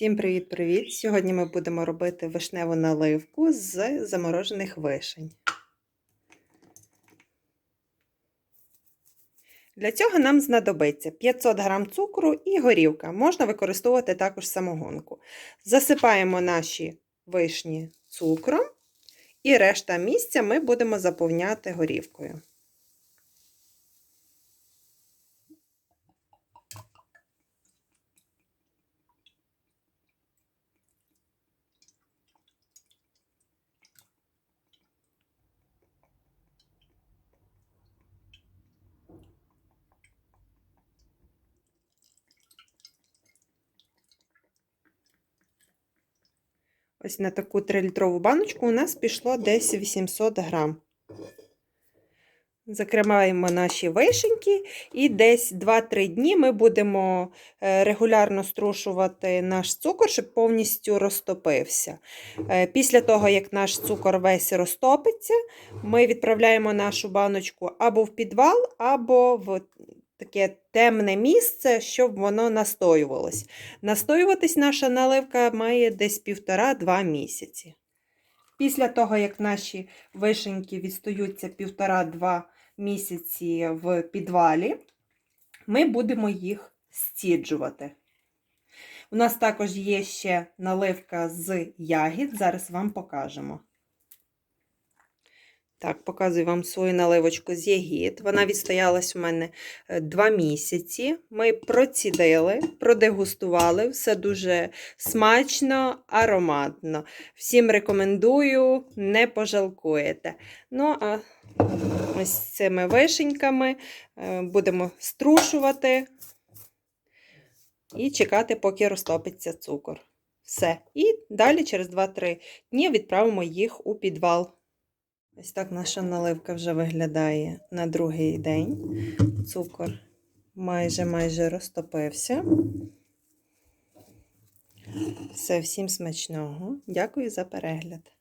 Всім привіт-привіт! Сьогодні ми будемо робити вишневу наливку з заморожених вишень. Для цього нам знадобиться 500 г цукру і горівка. Можна використовувати також самогонку. Засипаємо наші вишні цукром, і решта місця ми будемо заповняти горівкою. Ось на таку 3-літрову баночку у нас пішло десь 800 грам. Закриваємо наші вишеньки і десь 2-3 дні ми будемо регулярно струшувати наш цукор, щоб повністю розтопився. Після того, як наш цукор весь розтопиться, ми відправляємо нашу баночку або в підвал, або в таке темне місце, щоб воно настоювалось. Настоюватись наша наливка має десь 1,5-2 місяці. Після того, як наші вишеньки відстоються 1,5-2 місяці в підвалі, ми будемо їх стіджувати. У нас також є ще наливка з ягід, зараз вам покажемо. Так, показую вам свою наливочку з ягід. Вона відстоялась у мене 2 місяці. Ми процідили, продегустували, все дуже смачно, ароматно. Всім рекомендую, не пожалкуєте. Ну, а ось цими вишеньками будемо струшувати і чекати, поки розтопиться цукор. Все. І далі, через 2-3 дні, відправимо їх у підвал. Ось так наша наливка вже виглядає на другий день. Цукор майже майже розтопився. Все, всім смачного. Дякую за перегляд.